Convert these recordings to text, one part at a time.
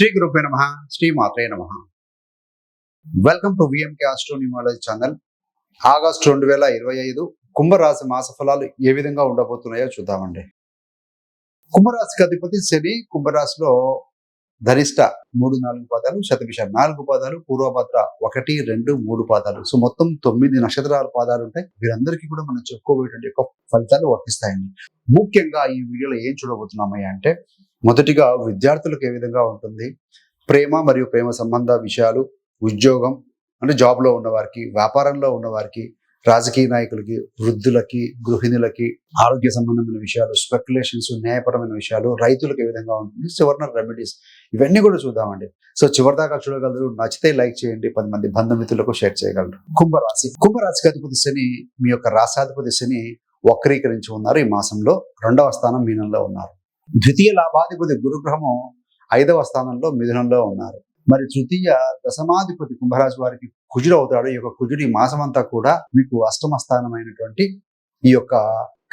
శ్రీ గురుపే నమ. శ్రీ మాత్రే నమ welcome to VMK astronumerology channel August రెండు వేల ఇరవై ఐదు కుంభరాశి మాస ఫలాలు ఏ విధంగా ఉండబోతున్నాయో చూద్దామండి. కుంభరాశికి అధిపతి శని కుంభరాశిలో ధనిష్ట మూడు నాలుగు పాదాలు శతభిష నాలుగు పాదాలు పూర్వభద్ర ఒకటి రెండు మూడు పాదాలు. సో మొత్తం తొమ్మిది నక్షత్రాల పాదాలు ఉంటాయి. వీరందరికీ కూడా మనం చెప్పుకోబోయేటువంటి యొక్క ఫలితాలు వర్తిస్తాయండి. ముఖ్యంగా ఈ వీడియోలో ఏం చూడబోతున్నామయ్యా అంటే మొదటిగా విద్యార్థులకు ఏ విధంగా ఉంటుంది? ప్రేమ మరియు ప్రేమ సంబంధ విషయాలు ఉద్యోగం అంటే జాబ్లో ఉన్నవారికి వ్యాపారంలో ఉన్నవారికి రాజకీయ నాయకులకి వృద్ధులకి గృహిణులకి ఆరోగ్య సంబంధమైన విషయాలు స్పెక్యులేషన్స్ న్యాయపరమైన విషయాలు రైతులకు ఏ విధంగా ఉంటుంది చివరిన రెమెడీస్ ఇవన్నీ కూడా చూద్దామండి. సో చివరి దాకా చూడగలరు నచ్చితే లైక్ చేయండి పది మంది బంధుమిత్రులకు షేర్ చేయగలరు. కుంభరాశి కుంభరాశికి అధిపతి శని మీ యొక్క రాశాధిపతి శని వక్రీకరించి ఉన్నారు ఈ మాసంలో రెండవ స్థానం మీనంలో ఉన్నారు. ద్వితీయ లాభాధిపతి గురుగ్రహము ఐదవ స్థానంలో మిథునంలో ఉన్నారు. మరి తృతీయ దశమాధిపతి కుంభరాశి వారికి కుజుడు అవుతాడు ఈ యొక్క కుజుడి ఈ కూడా మీకు అష్టమ స్థానమైనటువంటి ఈ యొక్క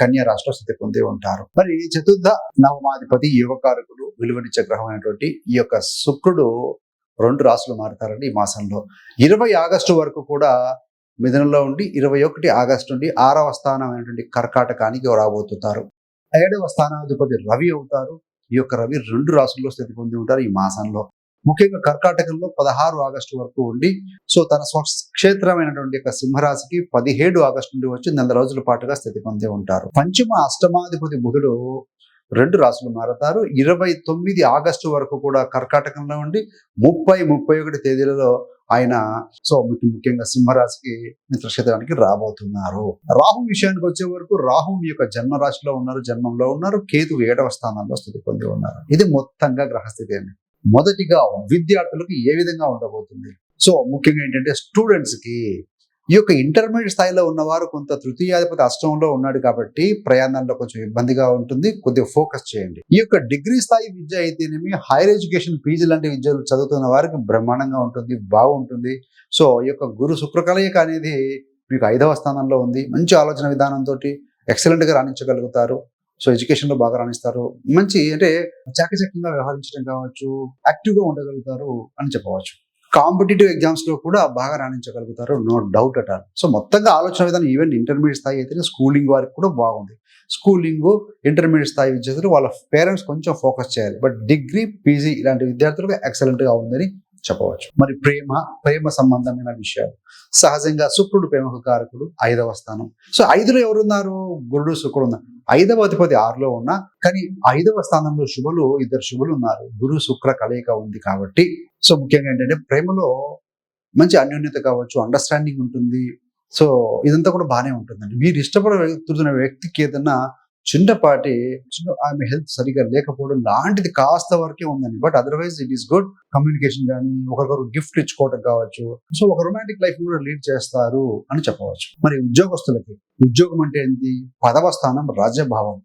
కన్యా రాష్ట్ర స్థితి పొంది ఉంటారు. మరి చతుర్థ నవమాధిపతి యువకారకుడు విలువనిచ్చే గ్రహం అయినటువంటి ఈ యొక్క శుక్రుడు రెండు రాసులు మారుతారండి ఈ మాసంలో. ఇరవై ఆగస్టు వరకు కూడా మిథునంలో ఉండి ఇరవై ఒకటి ఆగస్టు నుండి ఆరవ స్థానమైనటువంటి కర్కాటకానికి రాబోతున్నారు. ఏడవ స్థానాధిపతి రవి అవుతారు. ఈ యొక్క రవి రెండు రాసుల్లో స్థితి పొంది ఉంటారు ఈ మాసంలో. ముఖ్యంగా కర్కాటకంలో పదహారు ఆగస్టు వరకు ఉండి సో తన స్వక్షేత్రమైనటువంటి యొక్క సింహరాశికి పదిహేడు ఆగస్టు నుండి వచ్చి నెల రోజుల పాటుగా స్థితి పొంది ఉంటారు. పంచమ అష్టమాధిపతి బుధుడు రెండు రాసులు మారతారు. ఇరవై తొమ్మిది ఆగస్టు వరకు కూడా కర్కాటకంలో ఉండి ముప్పై ముప్పై ఒకటి తేదీలలో ఆయన సో ముఖ్యంగా సింహరాశికి మిత్రక్షేత్రానికి రాబోతున్నారు. రాహు విషయానికి వచ్చే వరకు రాహు మీ యొక్క జన్మ రాశిలో ఉన్నారు జన్మంలో ఉన్నారు. కేతు ఏడవ స్థానంలో స్థితి పొంది ఉన్నారు. ఇది మొత్తంగా గ్రహస్థితి అండి. మొదటిగా విద్యార్థులకు ఏ విధంగా ఉండబోతుంది? సో ముఖ్యంగా ఏంటంటే స్టూడెంట్స్కి ఈ యొక్క ఇంటర్మీడియట్ స్థాయిలో ఉన్నవారు కొంత తృతీయాధిపతి అష్టంలో ఉన్నాడు కాబట్టి ప్రయాణంలో కొంచెం ఇబ్బందిగా ఉంటుంది. కొద్దిగా ఫోకస్ చేయండి. ఈ యొక్క డిగ్రీ స్థాయి విద్య అయితేనేమి హైయర్ ఎడ్యుకేషన్ పీజీ లాంటి విద్యలు చదువుతున్న వారికి బ్రహ్మాండంగా ఉంటుంది బాగుంటుంది. సో ఈ యొక్క గురు శుక్రకలయిక అనేది మీకు ఐదవ స్థానంలో ఉంది. మంచి ఆలోచన విధానంతో ఎక్సలెంట్గా రాణించగలుగుతారు. సో ఎడ్యుకేషన్లో బాగా రాణిస్తారు. మంచి అంటే చాకచక్యంగా వ్యవహరించడం కావచ్చు యాక్టివ్గా ఉండగలుగుతారు అని చెప్పవచ్చు. కాంపిటేటివ్ ఎగ్జామ్స్లో కూడా బాగా రాణించగలుగుతారు no doubt at all. So మొత్తంగా ఆలోచన విధానం ఈవెన్ ఇంటర్మీడియట్ స్థాయి అయితే స్కూలింగ్ వారికి కూడా బాగుంది. స్కూలింగ్ ఇంటర్మీడియట్ స్థాయి విద్యార్థులు వాళ్ళ పేరెంట్స్ కొంచెం ఫోకస్ చేయాలి. బట్ డిగ్రీ పీజీ ఇలాంటి విద్యార్థులకు ఎక్సలెంట్గా ఉందని చెప్పవచ్చు. మరి ప్రేమ ప్రేమ సంబంధమైన విషయాలు. సహజంగా శుక్రుడు ప్రేమకు కారకుడు ఐదవ స్థానం. సో ఐదులో ఎవరున్నారు? గురుడు శుక్రుడు ఉన్నారు. ఐదవ అధిపతి ఆరులో ఉన్నా కానీ ఐదవ స్థానంలో శుభులు ఇద్దరు శుభులు ఉన్నారు. గురు శుక్ర కలయిక ఉంది కాబట్టి. సో ముఖ్యంగా ఏంటంటే ప్రేమలో మంచి అన్యోన్యత కావచ్చు అండర్స్టాండింగ్ ఉంటుంది. సో ఇదంతా కూడా బాగానే ఉంటుందండి. మీరు ఇష్టపడుతున్న వ్యక్తికి ఏదన్నా చిన్నపాటి చిన్న ఆమె హెల్త్ సరిగా లేకపోవడం లాంటిది కాస్త వరకే ఉందండి. But otherwise it is good. Communication కానీ ఒకరికొకరు గిఫ్ట్ ఇచ్చుకోవడం కావచ్చు. సో ఒక రొమాంటిక్ లైఫ్ కూడా లీడ్ చేస్తారు అని చెప్పవచ్చు. మరి ఉద్యోగస్తులకి ఉద్యోగం అంటే ఏంటి? పదవ స్థానం రాజభావం.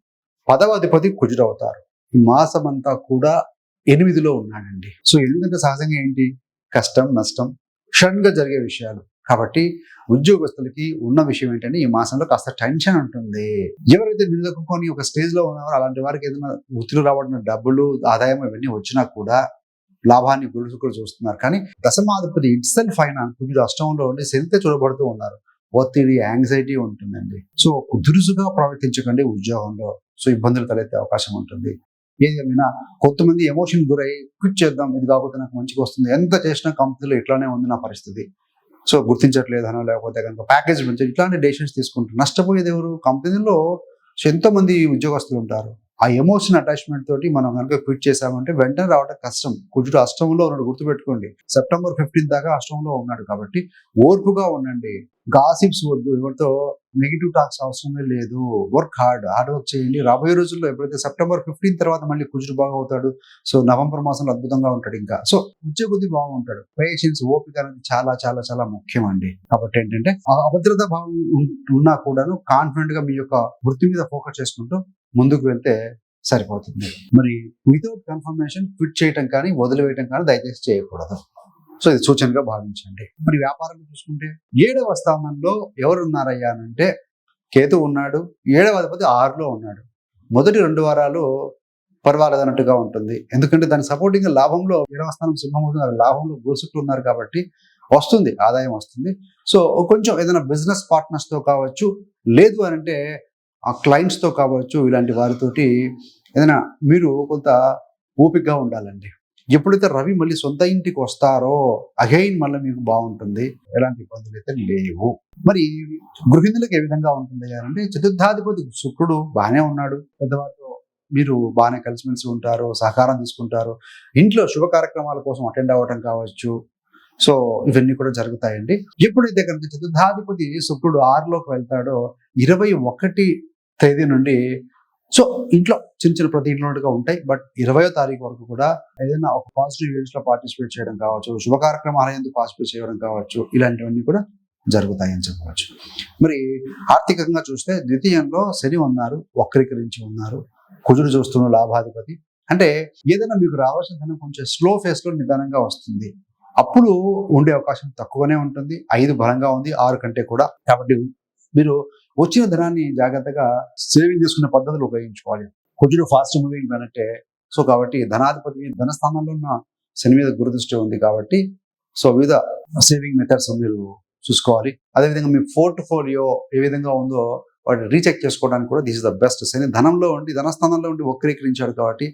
పదవ అధిపతి కుజుడవుతారు. ఈ మాసం అంతా కూడా ఎనిమిదిలో ఉన్నాడండి. సో ఎనిమిది సహజంగా ఏంటి? కష్టం నష్టం క్షణ్గా జరిగే విషయాలు. కాబట్టి ఉద్యోగస్తులకి ఉన్న విషయం ఏంటంటే ఈ మాసంలో కాస్త టెన్షన్ ఉంటుంది. ఎవరైతే నిలదొక్కుని ఒక స్టేజ్లో ఉన్నారో అలాంటి వారికి ఏదైనా వృత్తిలో రావడం డబ్బులు ఆదాయం ఇవన్నీ వచ్చినా కూడా లాభాన్ని గురుసుకులు చూస్తున్నారు. కానీ దశమాధిపతి ఇట్ సెల్ఫ్ అయిన కుజుడు అష్టంలో ఉండి శనితే చూడబడుతూ ఉన్నారు. ఒత్తిడి యాంగ్జైటీ ఉంటుందండి. సో దురుసుగా ప్రవర్తించకండి ఉద్యోగంలో. సో ఇబ్బందులు తలెత్తే అవకాశం ఉంటుంది. ఏదేమైనా కొంతమంది ఎమోషన్ గురై క్విట్ చేద్దాం ఇది కాకపోతే నాకు మంచిగా వస్తుంది. ఎంత చేసినా కంపెనీలో ఇట్లానే ఉంది నా పరిస్థితి. సో గుర్తించట్లేదనో లేకపోతే కనుక ప్యాకేజ్ పెంచారు ఇట్లాంటి డెసిషన్స్ తీసుకుంటారు. నష్టపోయేది ఎవరు? కంపెనీలో ఎంతోమంది ఉద్యోగస్తులు ఉంటారు. ఆ ఎమోషన్ అటాచ్మెంట్ తోటి మనం కనుక క్విట్ చేసామంటే వెంటనే రావడం కష్టం. కుజుడు అష్టంలో ఉన్నాడు గుర్తుపెట్టుకోండి. సెప్టెంబర్ ఫిఫ్టీన్ దాకా అష్టంలో ఉన్నాడు కాబట్టి ఓర్పుగా ఉండండి. గాసిప్స్ వద్దు ఎవరితో నెగిటివ్ టాక్స్ అవసరమే లేదు. వర్క్ హార్డ్ హార్డ్ వర్క్ చేయండి. రాబోయే రోజుల్లో ఎప్పుడైతే సెప్టెంబర్ ఫిఫ్టీన్ తర్వాత మళ్ళీ కుజుడు బాగా అవుతాడు సో నవంబర్ మాసంలో అద్భుతంగా ఉంటాడు ఇంకా. సో వచ్చే కొద్ది బాగుంటాడు. పేషెన్స్ ఓపిక అనేది చాలా చాలా చాలా ముఖ్యం అండి. కాబట్టి ఏంటంటే ఆ భావం ఉన్నా కూడాను కాన్ఫిడెంట్గా మీ యొక్క వృత్తి మీద ఫోకస్ చేసుకుంటూ ముందుకు వెళ్తే సరిపోతుంది. మరి వితౌట్ కన్ఫర్మేషన్ క్విట్ చేయటం కానీ వదిలివేయటం కానీ దయచేసి చేయకూడదు. సో ఇది సూచనగా భావించండి. మరి వ్యాపారం చూసుకుంటే ఏడవ స్థానంలో ఎవరు ఉన్నారయ్యా అంటే కేతు ఉన్నాడు ఏడవ అధిపతి ఆరులో ఉన్నాడు. మొదటి రెండు వారాలు పర్వాలేదన్నట్టుగా ఉంటుంది. ఎందుకంటే దాని సపోర్టింగ్ లాభంలో ఏడవ స్థానం సింహం అవుతుంది లాభంలో గురుసుకులు ఉన్నారు కాబట్టి వస్తుంది ఆదాయం వస్తుంది. సో కొంచెం ఏదైనా బిజినెస్ పార్ట్నర్స్తో కావచ్చు లేదు అని అంటే ఆ క్లయింట్స్తో కావచ్చు ఇలాంటి వారితోటి ఏదైనా మీరు కొంత ఓపికగా ఉండాలండి. ఎప్పుడైతే రవి మళ్ళీ సొంత ఇంటికి వస్తారో అగైన్ మళ్ళీ మీకు బాగుంటుంది. ఎలాంటి ఇబ్బందులు అయితే లేవు. మరి గృహిణులకు ఏ విధంగా ఉంటుంది అంటే చతుర్థాధిపతి శుక్రుడు బాగానే ఉన్నాడు. పెద్దవారితో మీరు బాగానే కలిసిమెలిసి ఉంటారు సహకారం తీసుకుంటారు. ఇంట్లో శుభ కార్యక్రమాల కోసం అటెండ్ అవ్వటం కావచ్చు. సో ఇవన్నీ కూడా జరుగుతాయండి. ఎప్పుడైతే కనుక చతుర్థాధిపతి శుక్రుడు ఆరులోకి వెళ్తాడో ఇరవై ఒకటి తేదీ నుండి సో ఇంట్లో చిన్న చిన్న ప్రతి ఇంట్లోగా ఉంటాయి. బట్ ఇరవయో తారీఖు వరకు కూడా ఏదైనా ఒక పాజిటివ్ ఈవెంట్స్లో పార్టిసిపేట్ చేయడం కావచ్చు శుభ కార్యక్రమాలు ఎందుకు పార్టిసిపేట్ చేయడం కావచ్చు ఇలాంటివన్నీ కూడా జరుగుతాయని చెప్పవచ్చు. మరి ఆర్థికంగా చూస్తే ద్వితీయంలో శని ఉన్నారు వక్రీకరించి ఉన్నారు కుజుడు చూస్తున్న లాభాధిపతి. అంటే ఏదైనా మీకు రావాల్సిన ధనం కొంచెం స్లో ఫేస్లో నిదానంగా వస్తుంది. అప్పులు ఉండే అవకాశం తక్కువనే ఉంటుంది. ఐదు బలంగా ఉంది ఆరు కంటే కూడా. కాబట్టి మీరు వచ్చిన ధనాన్ని జాగ్రత్తగా సేవింగ్ చేసుకునే పద్ధతులు ఉపయోగించుకోవాలి. కుజుడు ఫాస్ట్ మూవింగ్ అంటే సో కాబట్టి ధనాధిపతి ధనస్థానంలో ఉన్న శని మీద గురుదృష్టి ఉంది కాబట్టి సో వివిధ సేవింగ్ మెథడ్స్ మీరు చూసుకోవాలి. అదేవిధంగా మీ పోర్ట్ఫోలియో ఏ విధంగా ఉందో వాటిని రీచెక్ చేసుకోవడానికి కూడా దిస్ ఇస్ ద బెస్ట్. శని ధనంలో ఉండి ధనస్థానంలో ఉండి వక్రీకరించాడు కాబట్టి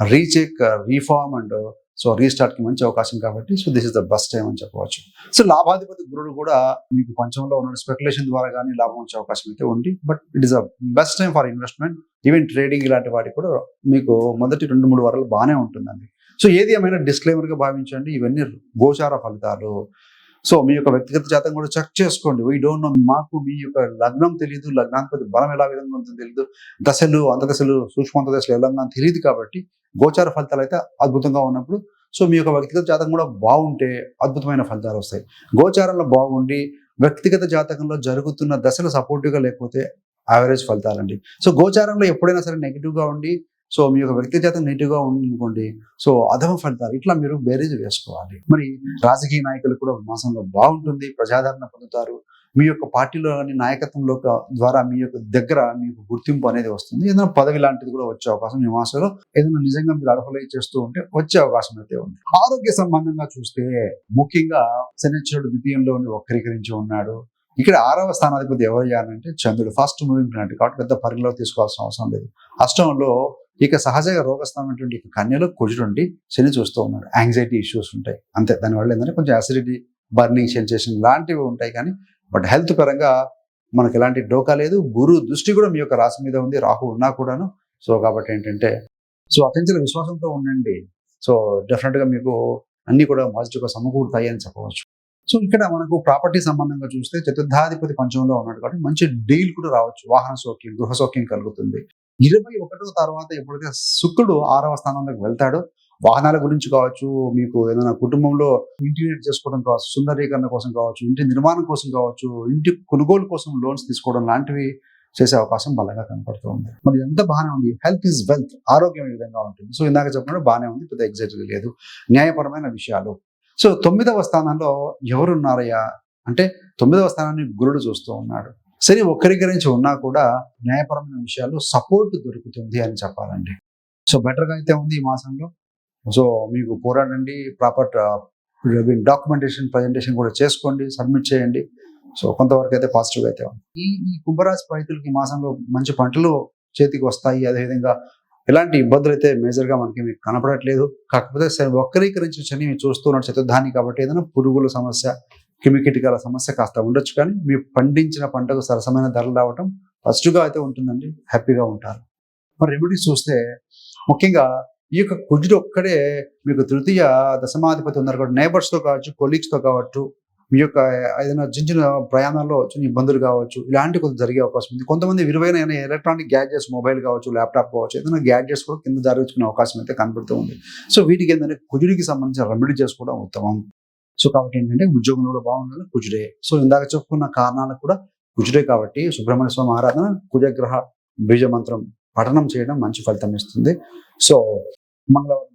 రీచెక్ రీఫార్మ్ అండ్ సో రీస్టార్ట్కి మంచి అవకాశం కాబట్టి so this is the best time అని చెప్పవచ్చు. సో లాభాధిపతి గురుడు కూడా మీకు పంచంలో ఉన్న స్పెక్యులేషన్ ద్వారా కానీ లాభం వచ్చే అవకాశం అయితే ఉంది. But it is a best time for investment even trading ఇలాంటి వాటికి కూడా మీకు మొదటి రెండు మూడు వారాలు బాగానే ఉంటుందండి. సో ఏది ఏమైనా డిస్క్లైమర్గా భావించండి. ఇవన్నీ గోచార ఫలితాలు. సో మీ యొక్క వ్యక్తిగత జాతం కూడా చెక్ చేసుకోండి. వీ డోంట్ నో మాకు మీ యొక్క లగ్నం తెలియదు లగ్నాధిపతి బలం ఎలా విధంగా ఉంటుందో తెలియదు దశలు అంతదశలు సూక్ష్మంత దశలు ఎలా తెలియదు కాబట్టి గోచార ఫలితాలు అయితే అద్భుతంగా ఉన్నప్పుడు సో మీ యొక్క వ్యక్తిగత జాతకం కూడా బాగుంటే అద్భుతమైన ఫలితాలు వస్తాయి. గోచారంలో బాగుండి వ్యక్తిగత జాతకంలో జరుగుతున్న దశలు సపోర్టివ్గా లేకపోతే యావరేజ్ ఫలితాలండి. సో గోచారంలో ఎప్పుడైనా సరే నెగిటివ్గా ఉండి సో మీ యొక్క వ్యక్తిగత జాతకం నెగిటివ్గా ఉంది అనుకోండి సో అధమ ఫలితాలు ఇట్లా మీరు బేరీజ్ వేసుకోవాలి. మరి రాజకీయ నాయకులు కూడా మాసంలో బాగుంటుంది ప్రజాదరణ పొందుతారు. మీ యొక్క పార్టీలో కానీ నాయకత్వంలో ద్వారా మీ యొక్క దగ్గర మీకు గుర్తింపు అనేది వస్తుంది. ఏదైనా పదవి లాంటిది కూడా వచ్చే అవకాశం ఈ మాసంలో ఏదైనా నిజంగా మీరు అర్హులై చేస్తూ ఉంటే వచ్చే అవకాశం అయితే ఉంది. ఆరోగ్య సంబంధంగా చూస్తే ముఖ్యంగా శనిశ్వరుడు ద్వితీయంలో ఉండి వక్రీకరించి ఉన్నాడు. ఇక్కడ ఆరవ స్థానాధిపతి ఎవరు అంటే చంద్రుడు. ఫస్ట్ మూవింగ్ ప్లానెట్ కాబట్టి పెద్ద పరిగణలో తీసుకోవాల్సిన అవసరం లేదు. అష్టంలో ఇక సహజంగా రోగస్థానమైనటువంటి ఇక కన్యలో కుజుడుండి శని చూస్తూ ఉన్నాడు. యాంగ్జైటీ ఇష్యూస్ ఉంటాయి. అంతే. దానివల్ల ఏంటంటే కొంచెం అసిడిటీ బర్నింగ్ సెన్సేషన్ లాంటివి ఉంటాయి కానీ బట్ హెల్త్ పరంగా మనకి ఎలాంటి డోకా లేదు. గురు దృష్టి కూడా మీ యొక్క రాశి మీద ఉంది. రాహు ఉన్నా కూడాను. సో కాబట్టి ఏంటంటే సో అత్యంత విశ్వాసంతో ఉండండి. సో డెఫినెట్గా మీకు అన్ని కూడా పాజిటివ్ సమకూరుతాయి అని చెప్పవచ్చు. సో ఇక్కడ మనకు ప్రాపర్టీ సంబంధంగా చూస్తే చతుర్థాధిపతి పంచంలో ఉన్నాడు కాబట్టి మంచి డీల్ కూడా రావచ్చు. వాహన సౌక్యం గృహ సౌక్యం కలుగుతుంది. ఇరవై ఒకటో తర్వాత ఎప్పుడైతే శుక్రుడు ఆరవ స్థానంలోకి వెళ్తాడో వాహనాల గురించి కావచ్చు మీకు ఏదైనా కుటుంబంలో ఇంటీరియర్ చేసుకోవడం కావచ్చు సుందరీకరణ కోసం కావచ్చు ఇంటి నిర్మాణం కోసం కావచ్చు ఇంటి కొనుగోలు కోసం లోన్స్ తీసుకోవడం లాంటివి చేసే అవకాశం బలంగా కనపడుతూ ఉంది. మరి ఎంత బాగానే ఉంది. హెల్త్ ఈజ్ వెల్త్ ఆరోగ్యం ఈ విధంగా ఉంటుంది. సో ఇందాక చెప్పినట్టు బాగానే ఉంది. పెద్ద ఎగ్జైట్ లేదు. న్యాయపరమైన విషయాలు. సో తొమ్మిదవ స్థానంలో ఎవరున్నారయ్యా? అంటే తొమ్మిదవ స్థానాన్ని గురుడు చూస్తూ ఉన్నాడు. సరే ఒక్కరికరించి ఉన్నా కూడా న్యాయపరమైన విషయాల్లో సపోర్ట్ దొరుకుతుంది అని చెప్పాలండి. సో బెటర్గా అయితే ఉంది ఈ మాసంలో. సో మీకు పోరాడండి ప్రాపర్ డాక్యుమెంటేషన్ ప్రజెంటేషన్ కూడా చేసుకోండి సబ్మిట్ చేయండి. సో కొంతవరకు అయితే పాజిటివ్ అయితే ఉంది. ఈ ఈ కుంభరాశి రైతులకి మాసంలో మంచి పంటలు చేతికి వస్తాయి. అదేవిధంగా ఎలాంటి ఇబ్బందులు అయితే మేజర్గా మనకి మీకు కనపడట్లేదు. కాకపోతే సరే వక్రీకరించి శని చూస్తున్నట్టు చతుర్థాన్ని కాబట్టి ఏదైనా పురుగుల సమస్య కిమికిటికల సమస్య కాస్త ఉండొచ్చు కానీ మీరు పండించిన పంటకు సరసమైన ధరలు రావటం ఫస్ట్గా అయితే ఉంటుందండి. హ్యాపీగా ఉంటారు. మరి రెమెడీస్ చూస్తే ముఖ్యంగా ఈ యొక్క కుజుడు ఒక్కడే మీకు తృతీయ దశమాధిపతి ఉన్నారు కాబట్టి neighbours కావచ్చు కొలీగ్స్తో కావచ్చు మీ యొక్క ఏదైనా చిన్న చిన్న ప్రయాణాల్లో చిన్న ఇబ్బందులు కావచ్చు ఇలాంటి కొంత జరిగే అవకాశం ఉంది. కొంతమంది విలువైన ఎలక్ట్రానిక్ గ్యాడ్జెట్స్ మొబైల్ కావచ్చు ల్యాప్టాప్ కావచ్చు ఏదైనా గ్యాడ్జెట్స్ కూడా కింద జరుగుతున్న అవకాశం అయితే కనబడుతూ ఉంది. సో వీటికి ఏంటంటే కుజుడికి సంబంధించిన రెమెడీ చేసుకోవడం ఉత్తమం. సో కాబట్టి ఏంటంటే ఉద్యోగంలో కూడా బాగుండాలి కుజుడే. సో ఇందాక చెప్పుకున్న కారణాలకు కూడా కుజుడే కాబట్టి సుబ్రహ్మణ్య స్వామి ఆరాధన కుజగ్రహ బీజ మంత్రం పఠనం చేయడం మంచి ఫలితం ఇస్తుంది. సో మంగళవారం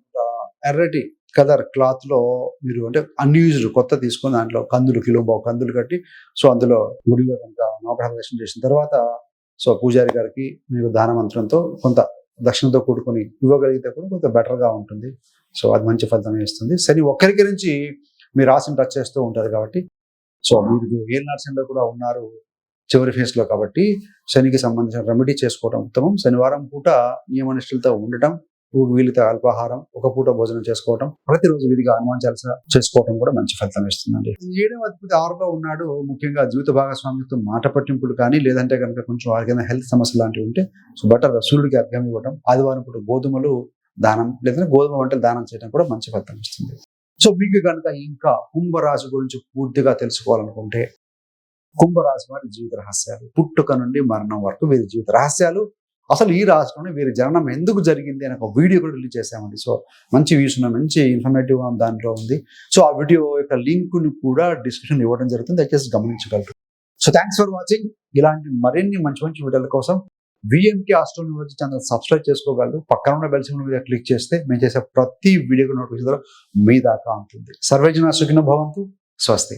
ఎర్రటి కలర్ క్లాత్లో మీరు అంటే అన్యూజ్డ్ కొత్త తీసుకొని దాంట్లో కందులు కిలో బావు కందులు కట్టి సో అందులో గుడిలో కనుక నవగ్రహ దర్శనం చేసిన తర్వాత సో పూజారి గారికి మీరు దాన మంత్రంతో కొంత దక్షిణతో కూడుకొని ఇవ్వగలిగితే కూడా కొంత బెటర్గా ఉంటుంది. సో అది మంచి ఫలితం ఇస్తుంది. శని ఒక్కరికి నుంచి మీ రాశిని టచ్ చేస్తూ ఉంటుంది కాబట్టి సో మీరు ఏ నర్సింగ్లో కూడా ఉన్నారు చివరి ఫేస్లో లో కాబట్టి శనికి సంబంధించిన రెమెడీ చేసుకోవడం ఉత్తమం. శనివారం పూట నియమనిష్ఠులతో ఉండటం వీలితే అల్పాహారం ఒక పూట భోజనం చేసుకోవటం ప్రతిరోజు విధిగా హనుమాన్ చాలీస చేసుకోవటం కూడా మంచి ఫలితం ఇస్తుందండి. ఏడవ అధిపతి ఆరులో ఉన్నాడు ముఖ్యంగా జీవిత భాగస్వామ్యంతో మాట పట్టింపులు కానీ లేదంటే కనుక కొంచెం వారికి హెల్త్ సమస్యలు లాంటివి ఉంటే సో బటర్ సూర్యుడికి అర్థం ఇవ్వడం ఆదివారం పూట గోధుమలు దానం లేదంటే గోధుమ వంటలు దానం చేయడం కూడా మంచి ఫలితం ఇస్తుంది. సో మీకు కనుక ఇంకా కుంభరాశి గురించి పూర్తిగా తెలుసుకోవాలనుకుంటే కుంభరాశి వారి జీవిత రహస్యాలు పుట్టుక నుండి మరణం వరకు వీరి జీవిత రహస్యాలు అసలు ఈ రాశిలోనే వీరి జననం ఎందుకు జరిగింది అని ఒక వీడియో కూడా రిలీజ్ చేశామండి. సో మంచి వ్యూస్ ఉన్న మంచి ఇన్ఫర్మేటివ్ దాంట్లో ఉంది. సో ఆ వీడియో యొక్క లింక్ను కూడా డిస్క్రిప్షన్ ఇవ్వడం జరుగుతుంది. దయచేసి గమనించగలరు. సో థ్యాంక్స్ ఫర్ వాచింగ్ ఇలాంటి మరిన్ని మంచి మంచి వీడియోల కోసం విఎంకే ఆస్ట్రోనాలజీ ఛానల్ సబ్స్క్రైబ్ చేసుకోగలరు. పక్కన ఉన్న బెల్ సింబల్ మీద క్లిక్ చేస్తే మేము చేసే ప్రతి వీడియో నోటిఫికేషన్ మీ దాకా ఉంటుంది సర్వేజన సుఖిన భవంతు. స్వస్తి.